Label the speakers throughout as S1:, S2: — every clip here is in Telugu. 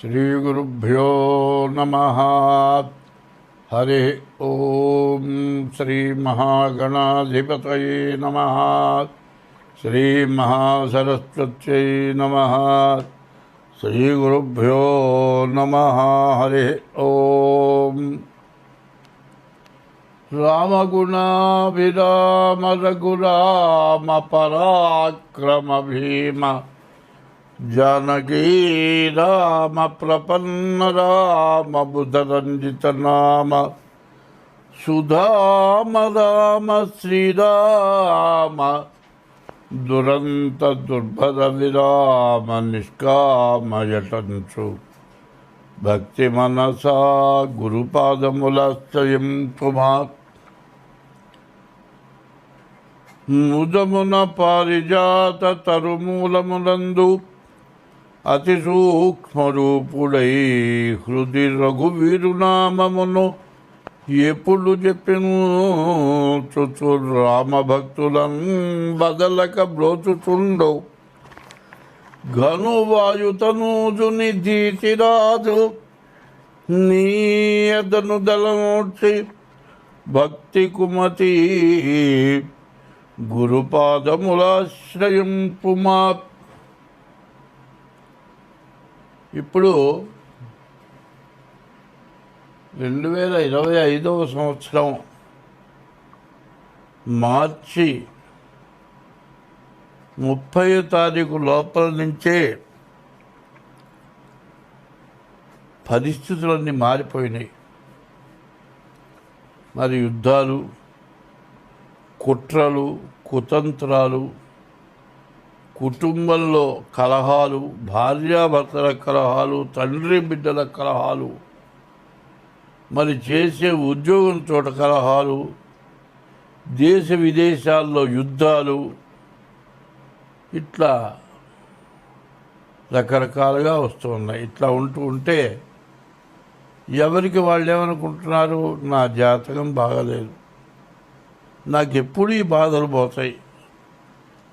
S1: श्रीगुरुभ्यो नमः। हरि ॐ नम नमः। नम नमः। नम नमः। हरिः ॐ रामगुणाभिराम रघुराम पराक्रम भीम జానకీ రామ ప్రపన్న రామ బుధరంజిత నామ. సుధామ రామ శ్రీరామ. దురంత దుర్భర విరామ నిష్కామయటంచు భక్తి మనసా గురుపాదములాశ్రయం కుమా ముదమున పారిజాత తరుమూలమునందు అతి సూక్ష్మరూపుడై హృది రఘువీరునామమును ఎప్పుడు చెప్పిను? చుచు రామభక్తులం బదలక బ్రోచుచుండో ఘనువాయుతనూజుని దీచిరాదు నీయదను దళమూర్చి భక్తి కుమతి గురుపాదములాశ్రయం పుమాప్ ఇప్పుడు రెండు వేల ఇరవై ఐదవ సంవత్సరం మార్చి ముప్పై తారీఖు లోపల నుంచే పరిస్థితులన్నీ మారిపోయినాయి. మరి యుద్ధాలు కుట్రలు కుతంత్రాలు కుటుంబంలో కలహాలు భార్యాభర్తల కలహాలు తండ్రి బిడ్డల కలహాలు మరి చేసే ఉద్యోగం చోట కలహాలు దేశ విదేశాల్లో యుద్ధాలు ఇట్లా రకరకాలుగా వస్తున్నాయి ఇట్లా ఉంటూ ఉంటే ఎవరికి వాళ్ళు ఏమనుకుంటున్నారు? నా జాతకం బాగలేదు. నాకు ఎప్పుడు ఈ బాధలు పోతాయి.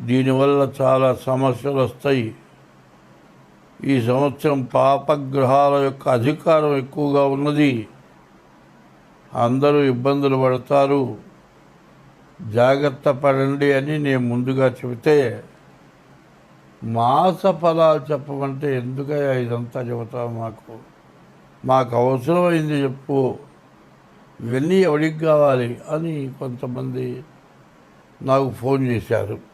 S1: దీనివల్ల చాలా సమస్యలు వస్తాయి. ఈ సంవత్సరం పాపగ్రహాల యొక్క అధికారం ఎక్కువగా ఉన్నది. అందరూ ఇబ్బందులు పడతారు. జాగ్రత్త పడండి అని నేను ముందుగా చెబితే మాస ఫలాలు చెప్పమంటే ఎందుకయ్యా ఇదంతా చెబుతావు మాకు? మాకు అవసరమైంది చెప్పు. ఇవన్నీ ఎవరికి కావాలి అని కొంతమంది నాకు ఫోన్ చేశారు.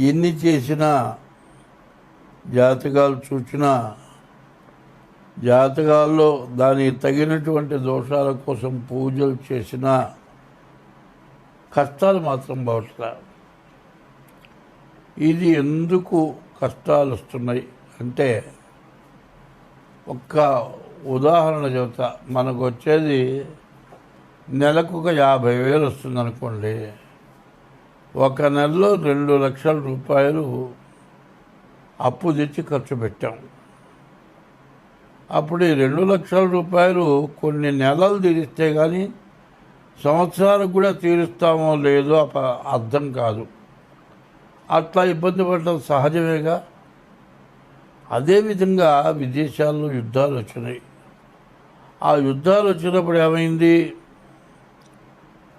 S1: ఎన్ని చేసినా జాతకాలు చూసినా జాతకాల్లో దానికి తగినటువంటి దోషాల కోసం పూజలు చేసినా కష్టాలు మాత్రం పోవట్లా ఇది ఎందుకు కష్టాలు వస్తున్నాయి అంటే ఒక్క ఉదాహరణ చెబుతా. మనకు వచ్చేది నెలకు ఒక యాభై వేలు వస్తుంది అనుకోండి ఒక నెలలో రెండు లక్షల రూపాయలు అప్పు తెచ్చి ఖర్చు పెట్టాం. అప్పుడు ఈ రెండు లక్షల రూపాయలు కొన్ని నెలలు తీరిస్తే కానీ సంవత్సరాలకు కూడా తీరుస్తామో లేదో అర్థం కాదు. అట్లా ఇబ్బంది పడటం సహజమేగా. అదేవిధంగా విదేశాల్లో యుద్ధాలు వచ్చినాయి. ఆ యుద్ధాలు వచ్చినప్పుడు ఏమైంది?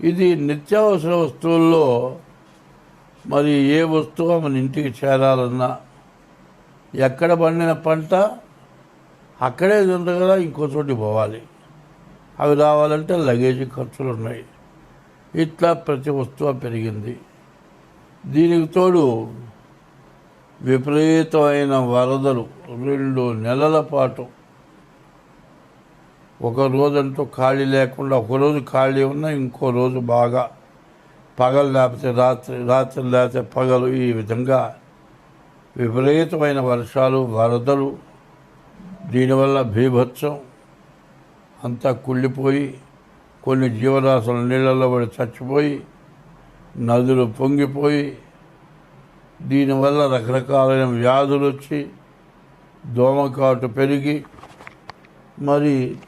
S1: ఇది నిత్యావసర వస్తువుల్లో మరి ఏ వస్తువు మన ఇంటికి చేరాలన్నా ఎక్కడ పండిన పంట అక్కడే ఉంది కదా ఇంకో చోటికి పోవాలి. అవి రావాలంటే లగేజ్ ఖర్చులు ఉన్నాయి. ఇట్లా ప్రతి వస్తువు పెరిగింది. దీనికి తోడు విపరీతమైన వరదలు రెండు నెలల పాటు ఒక రోజంటూ ఖాళీ లేకుండా ఒక రోజు ఖాళీ ఉన్నా ఇంకో రోజు బాగా పగలు లేకపోతే రాత్రి రాత్రి లేకపోతే పగలు. ఈ విధంగా విపరీతమైన వర్షాలు వరదలు దీనివల్ల భీభత్సం అంతా కుళ్ళిపోయి కొన్ని జీవరాశులు నీళ్ళల్లో పడి చచ్చిపోయి నదులు పొంగిపోయి దీనివల్ల రకరకాలైన వ్యాధులు వచ్చి దోమకాటు పెరిగి మరి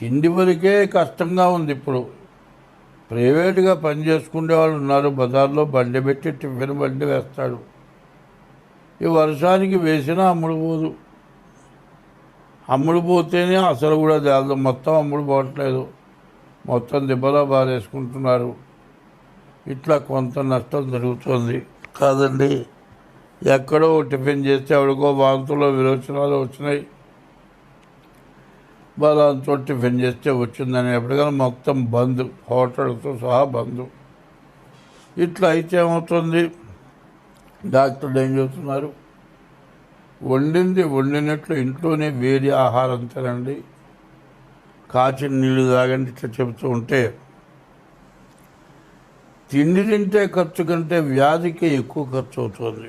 S1: తిండి వరకే కష్టంగా ఉంది ఇప్పుడు. ప్రైవేటుగా పని చేసుకునే వాళ్ళు ఉన్నారు. బజార్లో బండి పెట్టి టిఫిన్ బండి వేస్తాడు. ఈ వర్షానికి వేసినా అమ్ముడు పోదు. అమ్ముడు పోతేనే అసలు కూడా తేలదు. మొత్తం అమ్ముడు పోవట్లేదు. మొత్తం దెబ్బలా బారేసుకుంటున్నారు ఇట్లా కొంత నష్టం జరుగుతుంది. కాదండి ఎక్కడో టిఫిన్ చేస్తే ఎవడికో వాంతులో విరోచనాలు వచ్చినాయి. బలాంతో టిఫిన్ చేస్తే వచ్చిందని ఎప్పటికైనా మొత్తం బంద్ హోటల్తో సహా బంద్. ఇట్లా అయితే ఏమవుతుంది? డాక్టర్లు ఏం చెబుతున్నారు వండింది వండినట్లు ఇంట్లోనే వేడి ఆహారం తినండి. కాచిన నీళ్ళు తాగండి ఇట్లా చెబుతూ ఉంటే తిండి తింటే ఖర్చు కంటే వ్యాధికి ఎక్కువ ఖర్చు అవుతుంది.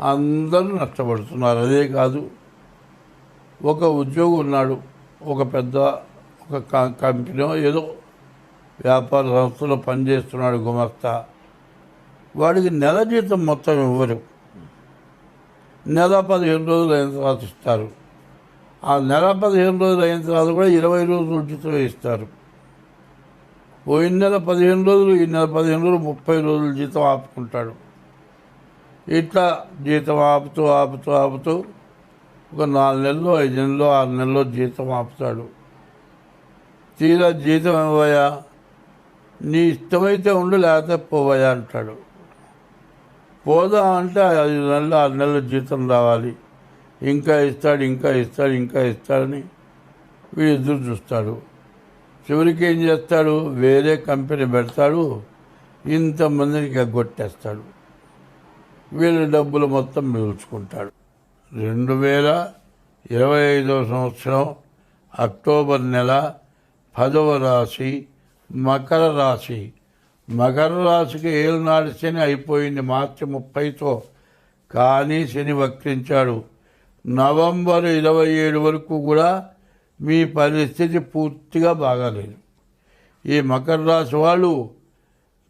S1: అందరూ నష్టపడుతున్నారు. అదే కాదు ఒక ఉద్యోగి ఉన్నాడు ఒక పెద్ద ఒక కంపెనీ ఏదో వ్యాపార సంస్థలో పనిచేస్తున్నాడు గుమస్తా. వాడికి నెల జీతం మొత్తం ఇవ్వరు. నెల పదిహేను రోజులు అయిన తర్వాత ఇస్తారు. ఆ నెల పదిహేను రోజులు అయిన తర్వాత కూడా ఇరవై రోజులు జీతం ఇస్తారు. పోయిన నెల పదిహేను రోజులు ఈ నెల పదిహేను రోజులు ముప్పై రోజులు జీతం ఆపుకుంటాడు. ఇట్లా జీతం ఆపుతూ ఆపుతూ ఆపుతూ ఒక నాలుగు నెలలు ఐదు నెలలు ఆరు నెలలు జీతం ఆపుతాడు. తీరా జీతం ఇవ్వయా నీ ఇష్టమైతే ఉండు లేకపోతే పోవయా అంటాడు. పోదా అంటే ఐదు నెలలు ఆరు నెలలు జీతం రావాలి. ఇంకా ఇస్తాడు ఇంకా ఇస్తాడు ఇంకా ఇస్తాడని వీడు ఎదురు చూస్తాడు చివరికి ఏం చేస్తాడు? వేరే కంపెనీ పెడతాడు ఇంతమందిని ఎగ్గొట్టేస్తాడు వీళ్ళ డబ్బులు మొత్తం మిగుల్చుకుంటాడు. రెండు వేల ఇరవై ఐదవ సంవత్సరం అక్టోబర్ నెల పదవ రాశి మకర రాశి. మకర రాశికి ఏలునాడు శని అయిపోయింది మార్చి ముప్పైతో. కానీ శని వక్రించాడు. నవంబర్ ఇరవై ఏడు వరకు కూడా మీ పరిస్థితి పూర్తిగా బాగాలేదు. ఈ మకర రాశి వాళ్ళు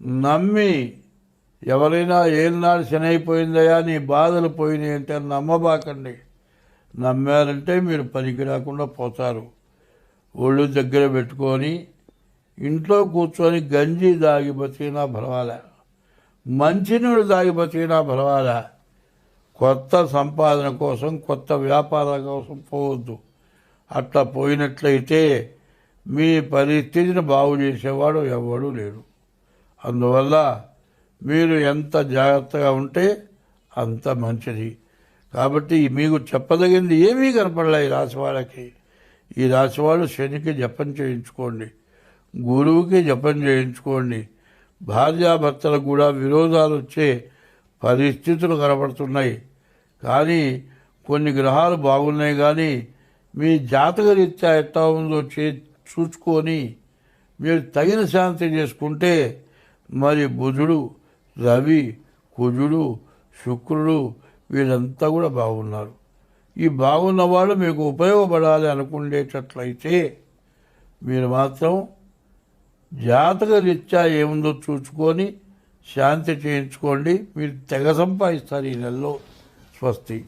S1: నమ్మి ఎవరైనా ఏనాడు శని నీ బాధలు పోయినాయి అంటే నమ్మబాకండి. నమ్మారంటే మీరు పనికి రాకుండా పోతారు. ఒళ్ళు దగ్గర పెట్టుకొని ఇంట్లో కూర్చొని గంజి దాగి బతికినా పర్వాలే. మంచినీళ్ళు దాగి బతికినా పర్వాలే. కొత్త సంపాదన కోసం కొత్త వ్యాపారం కోసం పోవద్దు. అట్లా పోయినట్లయితే మీ పరిస్థితిని బాగు చేసేవాడు ఎవడూ లేడు. అందువల్ల మీరు ఎంత జాగ్రత్తగా ఉంటే అంత మంచిది. కాబట్టి మీకు చెప్పదగింది ఏమీ కనపడలే ఈ రాశి వాళ్ళకి. ఈ రాశి వాళ్ళు శనికి జపం చేయించుకోండి. గురువుకి జపం చేయించుకోండి. భార్యాభర్తలకు కూడా విరోధాలు వచ్చే పరిస్థితులు కనబడుతున్నాయి కానీ కొన్ని గ్రహాలు బాగున్నాయి కానీ మీ జాతక రీత్యా ఎట్లా ఉందో చే చూసుకొని మీరు తగిన శాంతి చేసుకుంటే మరి బుధుడు రవి కుజుడు శుక్రుడు వీళ్ళంతా కూడా బాగున్నారు. ఈ బాగున్న వాళ్ళు మీకు ఉపయోగపడాలి అనుకునేటట్లయితే మీరు మాత్రం జాతక రీత్యా ఏముందో చూసుకొని శాంతి చేయించుకోండి. మీరు తెగ సంపాదిస్తారు ఈ నెలలో స్వస్తి.